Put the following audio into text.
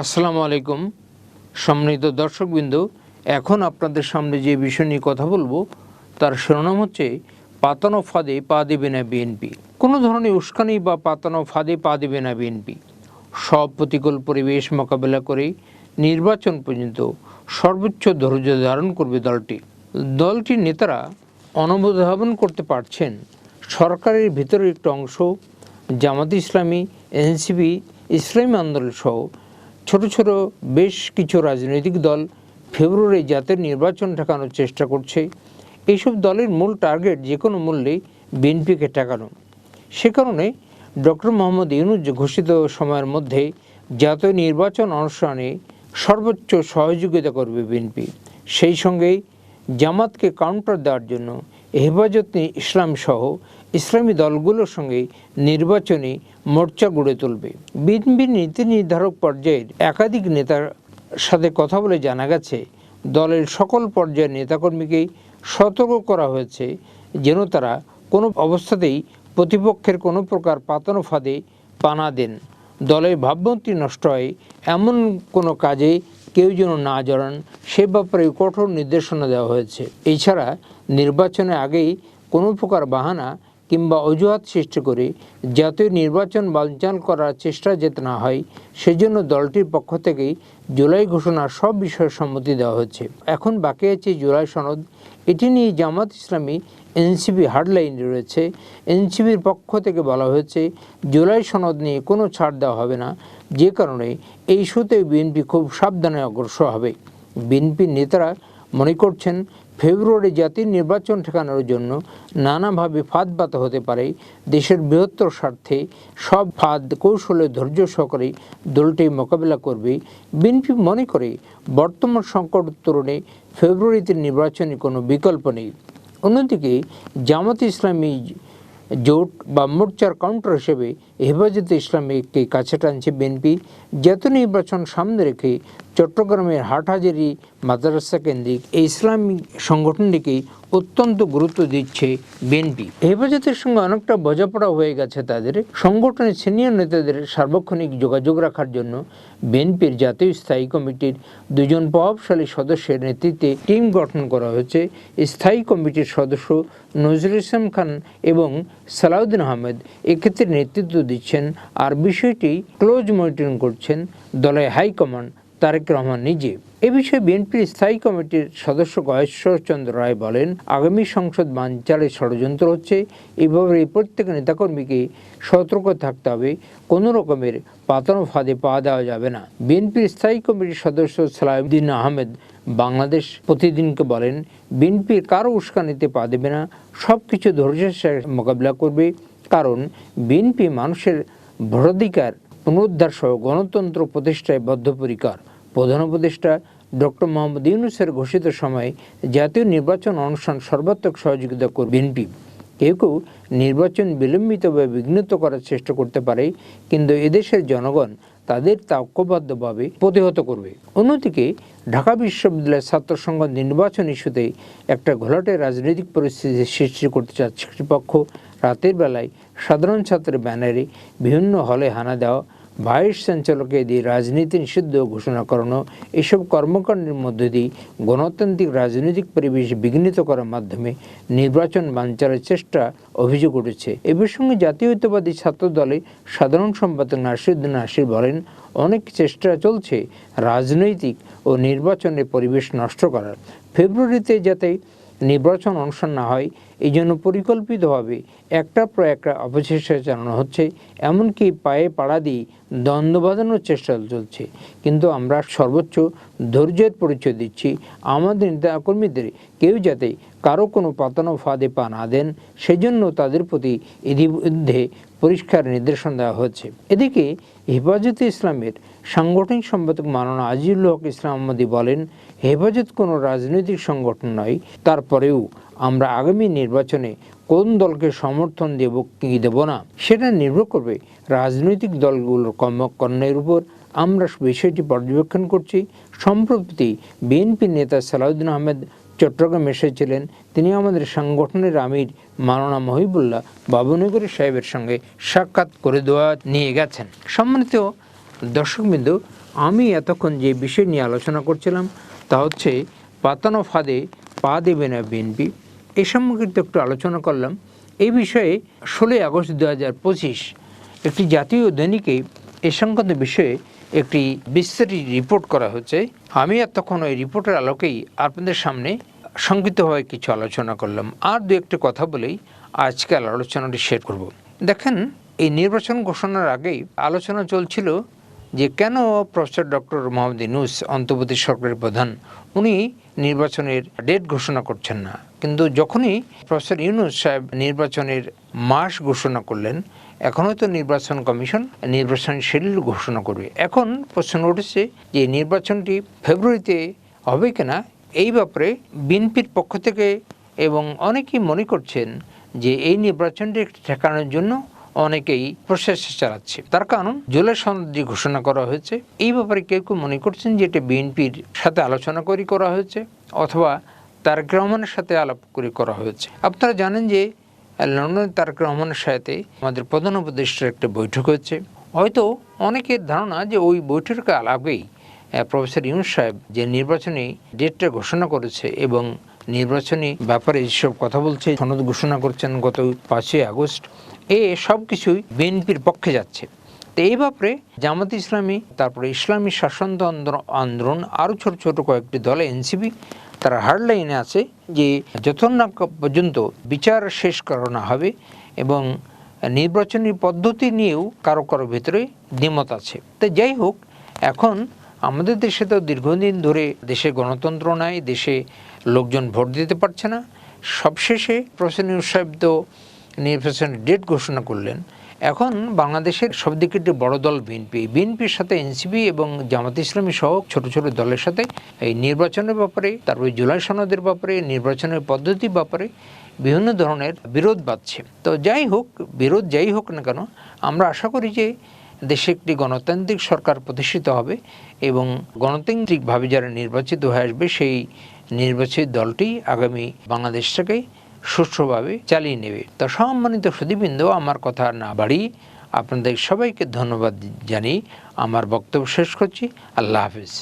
আসসালামু আলাইকুম। সম্মানিত দর্শকবৃন্দ, এখন আপনাদের সামনে যে বিষয় নিয়ে কথা বলব, তার শিরোনাম হচ্ছে, পাতানো ফাঁদে পা দেবে না বিএনপি। কোনো ধরনের উস্কানি বা পাতানো ফাঁদে পা দেবে না বিএনপি। সব প্রতিকূল পরিবেশ মোকাবেলা করে নির্বাচন পর্যন্ত সর্বোচ্চ ধৈর্য ধারণ করবে দলটি। দলটির নেতারা অনুধাবন করতে পারছেন। সরকারের ভিতরের একটি অংশ, জামাত ইসলামী, এনসিপি, ইসলামী আন্দোলন সহ ছোট ছোট বেশ কিছু রাজনৈতিক দল ফেব্রুয়ারি জাতের নির্বাচন ঠেকানোর চেষ্টা করছে। এইসব দলের মূল টার্গেট যে কোনো মূল্যে বিএনপিকে ঠেকানো। সে কারণে ডক্টর মোহাম্মদ ইউনুস ঘোষিত সময়ের মধ্যে জাতীয় নির্বাচন অনুষ্ঠানে সর্বোচ্চ সহযোগিতা করবে বিএনপি। সেই সঙ্গেই জামাতকে কাউন্টার দেওয়ার জন্য হেফাজত ইসলাম সহ ইসলামী দলগুলোর সঙ্গে নির্বাচনী মোর্চা গড়ে তুলবে। বিএনপির নীতি নির্ধারক পর্যায়ের একাধিক নেতার সাথে কথা বলে জানা গেছে, দলের সকল পর্যায়ের নেতাকর্মীকেই সতর্ক করা হয়েছে যেন তারা কোনো অবস্থাতেই প্রতিপক্ষের কোনো প্রকার পাতানো ফাঁদে পানা দেন। দলের ভাবমূর্তি নষ্ট হয়, এমন কোনো কাজে কেউ যেন না জড়ান, সে ব্যাপারে কঠোর নির্দেশনা দেওয়া হয়েছে। এছাড়া নির্বাচনের আগেই কোনো প্রকার বাহানা কিংবা অজুহাত সৃষ্টি করে জাতীয় নির্বাচন বানচাল করার চেষ্টা যেতে না হয়, সেজন্য দলটির পক্ষ থেকেই জুলাই ঘোষণার সব বিষয়ে সম্মতি দেওয়া হচ্ছে এখন বাকি আছে জুলাই সনদ। এটি নিয়ে জামাত ইসলামী, এনসিপি হার্ডলাইন রয়েছে। এনসিপির পক্ষ থেকে বলা হয়েছে, জুলাই সনদ নিয়ে কোনো ছাড় দেওয়া হবে না। যে কারণে এই ইস্যুতে বিএনপি খুব সাবধানে অগ্রসর হবে। বিএনপির নেতারা মনে করছেন ফেব্রুয়ারি জাতীয় নির্বাচন ঠেকানোর জন্য নানাভাবে ফাঁদ পাতা হতে পারে দেশের বৃহত্তর স্বার্থে। সব ফাঁদ কৌশলে ধৈর্য সহকারে দলটি মোকাবিলা করবে। বিএনপি মনে করে, বর্তমান সংকট উত্তরণে ফেব্রুয়ারিতে নির্বাচনে কোনো বিকল্প নেই। অন্যদিকে জামাত ইসলামী জোট বা মোর্চার কাউন্টার হিসেবে হেফাজতে ইসলামীকে কাছে টানছে বিএনপি জাতীয় নির্বাচন সামনে রেখে চট্টগ্রামের হাটহাজারি মাদ্রাসা কেন্দ্রিক এই ইসলামিক সংগঠনটিকে অত্যন্ত গুরুত্ব দিচ্ছে বিএনপি। হেফাজতের সঙ্গে অনেকটা বোঝাপড়া হয়ে গেছে তাদের, সংগঠনের সিনিয়র নেতাদের সার্বক্ষণিক যোগাযোগ রাখার জন্য বিএনপির জাতীয় স্থায়ী কমিটির দুজন প্রভাবশালী সদস্যের নেতৃত্বে টিম গঠন করা হয়েছে। স্থায়ী কমিটির সদস্য নজরুল ইসলাম খান এবং সালাউদ্দিন আহমেদ এক্ষেত্রে নেতৃত্ব দিচ্ছেন আর বিষয়টি ক্লোজ মনিটরিং করছেন দলের হাইকমান্ড তারেক রহমান নিজে। এ বিষয়ে বিএনপির স্থায়ী কমিটির সদস্য গয়েশ্বরচন্দ্র রায় বলেন, আগামী সংসদ বানচালে ষড়যন্ত্র হচ্ছে, এভাবে প্রত্যেক নেতাকর্মীকে সতর্ক থাকতে হবে, কোনো রকমের পাতানো ফাঁদে পা দেওয়া যাবে না। বিএনপির স্থায়ী কমিটির সদস্য সালাউদ্দিন আহমেদ বাংলাদেশ প্রতিদিনকে বলেন বিএনপির কারও উস্কানিতে পা দেবে না সব কিছু ধৈর্যের মোকাবিলা করবে কারণ বিএনপি মানুষের ভোটাধিকার পুনরুদ্ধার সহ গণতন্ত্র প্রতিষ্ঠায় বদ্ধপরিকর। প্রধান উপদেষ্টা ডক্টর মোহাম্মদ ইউনুসের ঘোষিত সময়ে জাতীয় নির্বাচন অনুষ্ঠান সর্বাত্মক সহযোগিতা করবে বিএনপি কেউ কেউ নির্বাচন বিলম্বিত বা বিঘ্নিত করার চেষ্টা করতে পারে, কিন্তু এদেশের জনগণ তাদের তা ঐক্যবদ্ধভাবে প্রতিহত করবে। অন্যদিকে, ঢাকা বিশ্ববিদ্যালয়ের ছাত্র সংঘ নির্বাচন ইস্যুতে একটা ঘোলাটে রাজনৈতিক পরিস্থিতি সৃষ্টি করতে চাচ্ছে কর্তৃপক্ষ। রাতের বেলায় সাধারণ ছাত্রের ব্যানারে বিভিন্ন হলে হানা দেওয়া ভাইস চ্যান্সেলরকে দিয়ে রাজনীতি নিষিদ্ধ ঘোষণা করানো, এসব কর্মকাণ্ডের মধ্য দিয়ে গণতান্ত্রিক রাজনৈতিক পরিবেশ বিঘ্নিত করার মাধ্যমে নির্বাচন বানচালের চেষ্টা অভিযোগ উঠেছে। এ প্রসঙ্গে জাতীয়তাবাদী ছাত্র দলে সাধারণ সম্পাদক নাসিরুদ্দিন নাসির বলেন, অনেক চেষ্টা চলছে রাজনৈতিক ও নির্বাচনের পরিবেশ নষ্ট করার। ফেব্রুয়ারিতে যাতে নির্বাচন অনুষ্ঠান না হয় এই জন্য পরিকল্পিতভাবে একটা পর একটা অপচেষ্টা চালানো হচ্ছে, এমনকি পায়ে পাড়া দিয়ে দ্বন্দ্ব বাঁধানোর চেষ্টা চলছে। কিন্তু আমরা সর্বোচ্চ ধৈর্যের পরিচয় দিচ্ছি আমাদের নেতাকর্মীদের কেউ যাতে কারও কোনো পাতানো ফাঁদে পা না দেন, সেজন্য তাদের প্রতি ইতিমধ্যে পরিষ্কার নির্দেশনা দেওয়া হচ্ছে এদিকে হেফাজতে ইসলামের সাংগঠনিক সম্পাদক মাওলানা আজিউল হক ইসলাম আহমদি বলেন, হেফাজত কোনো রাজনৈতিক সংগঠন নয়, তারপরেও আমরা আগামী নির্বাচনে কোন দলকে সমর্থন দেব কি দেব না, সেটা নির্ভর করবে রাজনৈতিক দলগুলোর কর্মকর্ণের উপর। আমরা বিষয়টি পর্যবেক্ষণ করছি। সম্প্রতি বিএনপি নেতা সালাউদ্দিন আহমেদ চট্টগ্রাম এসেছিলেন। তিনি আমাদের সংগঠনের আমির, মাওলানা মহিবুল্লাহ বাবুনগরী সাহেবের সঙ্গে সাক্ষাৎ করে দেওয়া নিয়ে গেছেন। সম্মানিত দর্শকবৃন্দ, আমি এতক্ষণ যে বিষয় নিয়ে আলোচনা করছিলাম, তা হচ্ছে পাতানো ফাঁদে পা দেবে না বিএনপি এই সম্পর্কিত একটু আলোচনা করলাম। এই বিষয়ে ষোলোই আগস্ট দু হাজার পঁচিশ একটি জাতীয় দৈনিকে এ সংক্রান্ত বিষয়ে একটি বিস্তারিত রিপোর্ট করা হচ্ছে। আমি এতক্ষণ ওই রিপোর্টের আলোকেই আপনাদের সামনে সংক্ষিপ্তভাবে কিছু আলোচনা করলাম। আর দু একটি কথা বলেই আজকাল আলোচনাটি শেয়ার করব। দেখেন, এই নির্বাচন ঘোষণার আগেই আলোচনা চলছিল যে কেন প্রফেসর ডক্টর মোহাম্মদ ইনুস অন্তর্বর্তী সরকারের প্রধান, উনি নির্বাচনের ডেট ঘোষণা করছেন না। কিন্তু যখনই প্রফেসর ইউনুস সাহেব নির্বাচনের মাস ঘোষণা করলেন এখন হয়তো নির্বাচন কমিশন নির্বাচন শিডিউল ঘোষণা করবে। এখন প্রশ্ন উঠেছে যে নির্বাচনটি ফেব্রুয়ারিতে হবে কিনা? এই ব্যাপারে বিএনপির পক্ষ থেকে এবং অনেকেই মনে করছেন যে এই নির্বাচনটি ঠেকানোর জন্য অনেকেই প্রচেষ্টা চালাচ্ছে। তার কারণ জুলাই সনদ ঘোষণা করা হয়েছে। এই ব্যাপারে কেউ কেউ মনে করছেন যে এটা বিএনপির সাথে আলোচনা করে করা হয়েছে অথবা তারেক রহমানের সাথে আলাপ করে করা হয়েছে। আপনারা জানেন যে লন্ডন তারেক রহমানের সাথে আমাদের প্রধান উপদেষ্টার একটা বৈঠক হয়েছে। হয়তো অনেকের ধারণা যে ওই বৈঠকের আহ, প্রফেসর ইউনুস সাহেব যে নির্বাচনী ডেটটা ঘোষণা করেছে এবং নির্বাচনী ব্যাপারে যেসব কথা বলছে, সনদ ঘোষণা করছেন গত পাঁচই আগস্ট, এ সব কিছুই বিএনপির পক্ষে যাচ্ছে। তো এই ব্যাপারে জামাত ইসলামী, তারপরে ইসলামী শাসনতন্ত্র আন্দোলন- আরও ছোট ছোট কয়েকটি দলে এনসিপি, তারা হার্ড লাইনে আছে যে যতক্ষণ না পর্যন্ত বিচার শেষ করানো হবে এবং নির্বাচনী পদ্ধতি নিয়েও কারও কারও ভেতরে দ্বিমত আছে। তো যাই হোক, এখন আমাদের দেশে তো দীর্ঘদিন ধরে দেশে গণতন্ত্র নাই, দেশে লোকজন ভোট দিতে পারছে না। সবশেষে ইউনুস সাহেব তো নির্বাচনের ডেট ঘোষণা করলেন। এখন বাংলাদেশের সব দিকে একটি বড় দল বিএনপি, বিএনপির সাথে এনসিপি এবং জামাত ইসলামী সহ ছোট ছোট দলের সাথে এই নির্বাচনের ব্যাপারে তারপরে জুলাই সনদের ব্যাপারে, নির্বাচনের পদ্ধতির ব্যাপারে বিভিন্ন ধরনের বিরোধ বাড়ছে তো যাই হোক, বিরোধ যাই হোক না কেন, আমরা আশা করি যে দেশে একটি গণতান্ত্রিক সরকার প্রতিষ্ঠিত হবে এবং গণতান্ত্রিকভাবে যারা নির্বাচিত হয়ে আসবে, সেই নির্বাচিত দলটি আগামী বাংলাদেশটাকে সুষ্ঠুভাবে চালিয়ে নেবে। তা সম্মানিত সুদীবৃন্দ আমার কথা না বাড়িয়ে আপনাদের সবাইকে ধন্যবাদ জানিয়ে আমার বক্তব্য শেষ করছি। আল্লাহ হাফিজ।